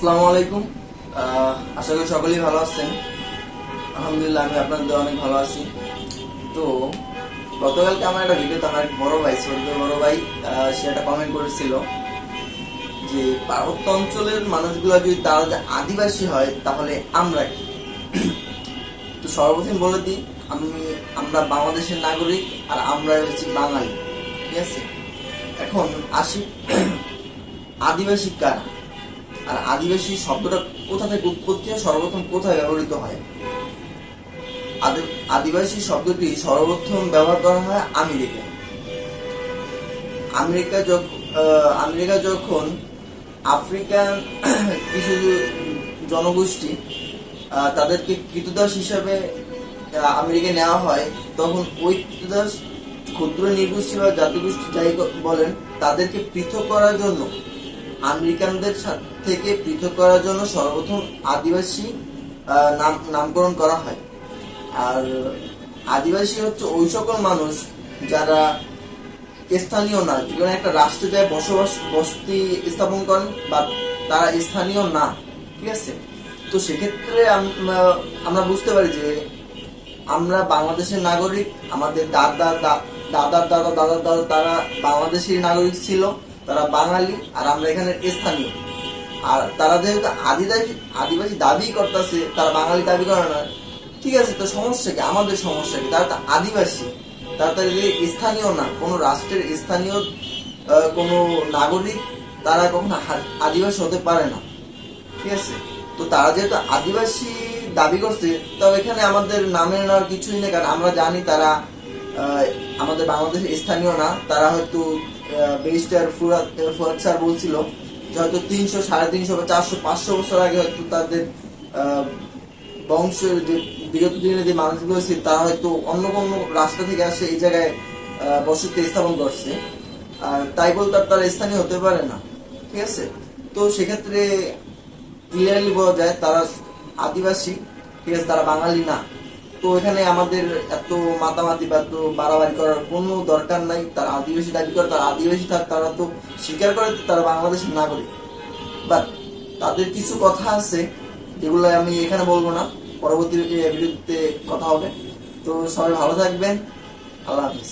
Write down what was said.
আসসালামু আলাইকুম। আশা করি সকলেই ভালো আছেন। আলহামদুলিল্লাহ, আমি আপনাদের অনেক ভালো আছি। তো, গতকালকে আমার একটা ভিডিওতে আমার এক বড় ভাই, ছোট বড় ভাই সে একটা কমেন্ট করেছিল যে, পার্বত্য অঞ্চলের মানুষগুলো যদি তারা যদি আদিবাসী হয়, তাহলে আমরা কি? তো সর্বপ্রথম বলে দিই, আমি, আমরা বাংলাদেশের নাগরিক আর আমরা হচ্ছি বাঙালি, ঠিক আছে? এখন আসি, আদিবাসী কারা? আর আদিবাসী শব্দটা কোথা থেকে উৎপত্তি হয় সর্বপ্রথম কোথায় ব্যবহৃত হয়? আদি- আদিবাসী শব্দটি সর্বপ্রথম ব্যবহার করা হয় আমেরিকা আমেরিকা যখন আমেরিকা যখন আফ্রিকান কিছু জনগোষ্ঠী তাদেরকে কৃতদাস হিসাবে আহ, আমেরিকায় নেওয়া হয় তখন ওই কৃতদাস ক্ষুদ্র নির্গোষ্ঠী বা জাতিগোষ্ঠী যাই বলেন তাদেরকে পৃথক করার জন্য আমেরিকানদের থেকে পৃথক করার জন্য সর্বপ্রথম আদিবাসী নাম নামকরণ করা হয়। আর আদিবাসী হচ্ছে ওই সকল মানুষ যারা স্থানীয় না যে কোনো একটা রাষ্ট্রে যায় বসবাস বসতি স্থাপন করেন বা তারা স্থানীয় না, ঠিক আছে? তো সেক্ষেত্রে আমরা বুঝতে পারি যে আমরা বাংলাদেশের নাগরিক, আমাদের দাদা দাদার দাদা দাদার দাদা তারা বাংলাদেশের নাগরিক ছিল। তারা বাঙালি আর আমরা এখানে স্থানীয়। আর তারা যেহেতু আদিবাসী আদিবাসী দাবি করতেছে, তারা বাঙালি দাবি করে না। ঠিক আছে, তো সমস্যা কি? আমাদের সমস্যা কি? তারা তো আদিবাসী। তারা তো স্থানীয় না। কোনো রাষ্ট্রের স্থানীয় কোনো নাগরিক তারা কখনো আদিবাসী হতে পারে না। ঠিক আছে? তো তারা যেহেতু আদিবাসী দাবি করছে, তো এখানে আমাদের নামে নেওয়ার কিছুই নেই। কারণ আমরা জানি তারা আমাদের বাংলাদেশের স্থানীয় না, তারা হয়তো ফুরাত ফুরাত স্যার বলছিল যে হয়তো তিনশো, সাড়ে তিনশো বা চারশো, পাঁচশো বছর আগে হয়তো তাদের বংশের যে বিগত দিনে যে মানুষগুলো আছে, তারা হয়তো অন্য কোনো রাস্তা থেকে আসে এই জায়গায় বসতি স্থাপন করছে। আর তাই বলতে তারা স্থানীয় হতে পারে না। ঠিক আছে? তো সেক্ষেত্রে ক্লিয়ারলি বোঝা যায় তারা আদিবাসী, ঠিক আছে? তারা বাঙালি না। তো এখানে আমাদের এত মাতামাতি বা এত বাড়াবাড়ি করার কোনো দরকার নাই। তার আদিবাসী দাবি করে, তার আদিবাসী থাক, তারা তো স্বীকার করে তারা বাংলাদেশের নাগরিক। বাট তাদের কিছু কথা আছে, যেগুলো আমি এখানে বলব না। পরবর্তী ভিডিওতে কথা হবে। তো সবাই ভালো থাকবেন। আল্লাহ হাফিজ।